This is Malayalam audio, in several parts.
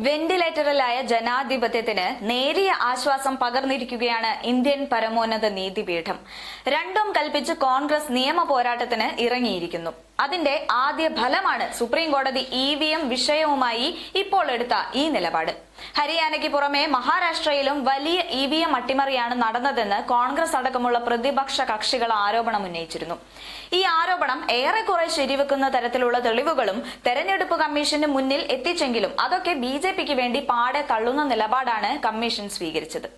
വെന്റിലേറ്ററിലായ ജനാധിപത്യത്തിന് നേരിയ ആശ്വാസം പകർന്നിരിക്കുകയാണ് ഇന്ത്യൻ പരമോന്നത നീതിപീഠം. രണ്ടും കൽപ്പിച്ച് കോൺഗ്രസ് നിയമ പോരാട്ടത്തിന് ഇറങ്ങിയിരിക്കുന്നു. അതിന്റെ ആദ്യ ഫലമാണ് സുപ്രീം കോടതി ഇ വിഷയവുമായി ഇപ്പോൾ എടുത്ത ഈ നിലപാട്. ഹരിയാനയ്ക്ക് പുറമെ മഹാരാഷ്ട്രയിലും വലിയ ഇ വി എം അട്ടിമറിയാണ് നടന്നതെന്ന് കോൺഗ്രസ് അടക്കമുള്ള പ്രതിപക്ഷ കക്ഷികൾ ആരോപണം ഉന്നയിച്ചിരുന്നു. ഈ ആരോപണം ഏറെക്കുറെ ശരിവെക്കുന്ന തരത്തിലുള്ള തെളിവുകളും തെരഞ്ഞെടുപ്പ് കമ്മീഷന് മുന്നിൽ എത്തിച്ചെങ്കിലും അതൊക്കെ ബി ജെ പിക്ക് വേണ്ടി പാടെ തള്ളുന്ന നിലപാടാണ് കമ്മീഷൻ സ്വീകരിച്ചത്.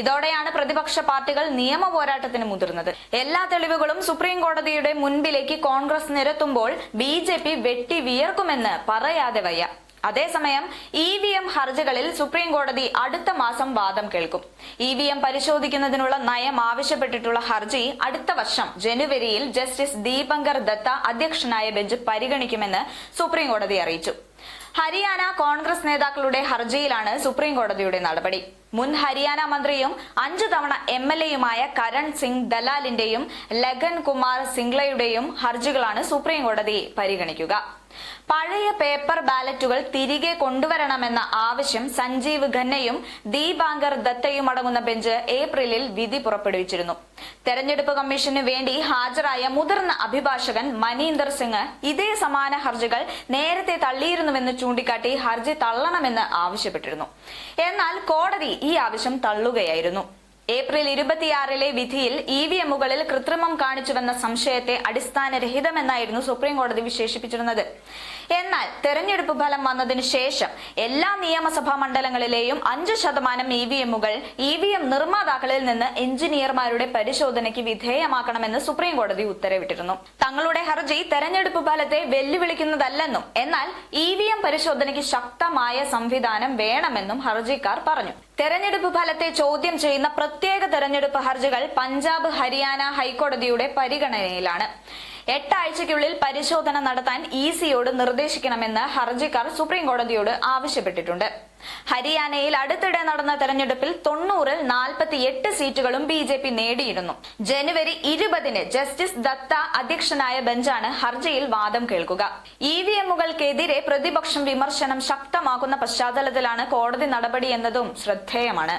ഇതോടെയാണ് പ്രതിപക്ഷ പാർട്ടികൾ നിയമ പോരാട്ടത്തിന് മുതിർന്നത്. എല്ലാ തെളിവുകളും സുപ്രീം കോടതിയുടെ മുൻപിലേക്ക് കോൺഗ്രസ് നിരത്തുമ്പോൾ ബി ജെ പി വെട്ടി വിയർക്കുമെന്ന് പറയാതെ വയ്യ. അതേസമയം ഇ വി എം ഹർജികളിൽ സുപ്രീം കോടതി അടുത്ത മാസം വാദം കേൾക്കും. ഇ വി എം പരിശോധിക്കുന്നതിനുള്ള നയം ആവശ്യപ്പെട്ടിട്ടുള്ള ഹർജി അടുത്ത വർഷം ജനുവരിയിൽ ജസ്റ്റിസ് ദീപങ്കർ ദത്ത അധ്യക്ഷനായ ബെഞ്ച് പരിഗണിക്കുമെന്ന് സുപ്രീം കോടതി അറിയിച്ചു. ഹരിയാന കോൺഗ്രസ് നേതാക്കളുടെ ഹർജിയിലാണ് സുപ്രീം കോടതിയുടെ നടപടി. മുൻ ഹരിയാന മന്ത്രിയും അഞ്ചു തവണ എം എൽ എയുമായ കരൺ സിംഗ് ദലാലിന്റെയും ലഗൻ കുമാർ സിംഗ്ലയുടെയും ഹർജികളാണ് സുപ്രീം കോടതി പരിഗണിക്കുക. പഴയ പേപ്പർ ബാലറ്റുകൾ തിരികെ കൊണ്ടുവരണമെന്ന ആവശ്യം സഞ്ജീവ് ഖന്നയും ദീപാങ്കർ ദത്തയും അടങ്ങുന്ന ബെഞ്ച് ഏപ്രിലിൽ വിധി പുറപ്പെടുവിച്ചിരുന്നു. തെരഞ്ഞെടുപ്പ് കമ്മീഷന് വേണ്ടി ഹാജരായ മുതിർന്ന അഭിഭാഷകൻ മനീന്ദർ സിംഗ് ഇതേ സമാന ഹർജികൾ നേരത്തെ തള്ളിയിരുന്നുവെന്ന് ചൂണ്ടിക്കാട്ടി ഹർജി തള്ളണമെന്ന് ആവശ്യപ്പെട്ടിരുന്നു. എന്നാൽ കോടതി ഈ ആവശ്യം തള്ളുകയായിരുന്നു. ഏപ്രിൽ ഇരുപത്തിയാറിലെ വിധിയിൽ ഇ വി എമ്മുകളിൽ കൃത്രിമം കാണിച്ചുവെന്ന സംശയത്തെ അടിസ്ഥാനരഹിതമെന്നായിരുന്നു സുപ്രീംകോടതി വിശേഷിപ്പിച്ചിരുന്നത്. എന്നാൽ തെരഞ്ഞെടുപ്പ് ഫലം വന്നതിനു ശേഷം എല്ലാ നിയമസഭാ മണ്ഡലങ്ങളിലെയും അഞ്ച് ശതമാനം ഇ വി എമ്മുകൾ ഇ വി എം നിർമ്മാതാക്കളിൽ നിന്ന് എഞ്ചിനീയർമാരുടെ പരിശോധനയ്ക്ക് വിധേയമാക്കണമെന്ന് സുപ്രീംകോടതി ഉത്തരവിട്ടിരുന്നു. തങ്ങളുടെ ഹർജി തെരഞ്ഞെടുപ്പ് ഫലത്തെ വെല്ലുവിളിക്കുന്നതല്ലെന്നും എന്നാൽ ഇ വി എം പരിശോധനയ്ക്ക് ശക്തമായ സംവിധാനം വേണമെന്നും ഹർജിക്കാർ പറഞ്ഞു. തെരഞ്ഞെടുപ്പ് ഫലത്തെ ചോദ്യം ചെയ്യുന്ന പ്രത്യേക തെരഞ്ഞെടുപ്പ് ഹർജികൾ പഞ്ചാബ് ഹരിയാന ഹൈക്കോടതിയുടെ പരിഗണനയിലാണ്. എട്ടാഴ്ചയ്ക്കുള്ളിൽ പരിശോധന നടത്താൻ ഇ സിയോട് നിർദ്ദേശിക്കണമെന്ന് ഹർജിക്കാർ സുപ്രീം കോടതിയോട് ആവശ്യപ്പെട്ടിട്ടുണ്ട്. ഹരിയാനയിൽ അടുത്തിടെ നടന്ന തെരഞ്ഞെടുപ്പിൽ തൊണ്ണൂറിൽ നാൽപ്പത്തി എട്ട് സീറ്റുകളും ബി ജെ പി നേടിയിരുന്നു. ജനുവരി ഇരുപതിന് ജസ്റ്റിസ് ദത്ത അധ്യക്ഷനായ ബെഞ്ചാണ് ഹർജിയിൽ വാദം കേൾക്കുക. ഇ വി എമ്മുകൾക്കെതിരെ പ്രതിപക്ഷം വിമർശനം ശക്തമാക്കുന്ന പശ്ചാത്തലത്തിലാണ് കോടതി നടപടി എന്നതും ശ്രദ്ധേയമാണ്.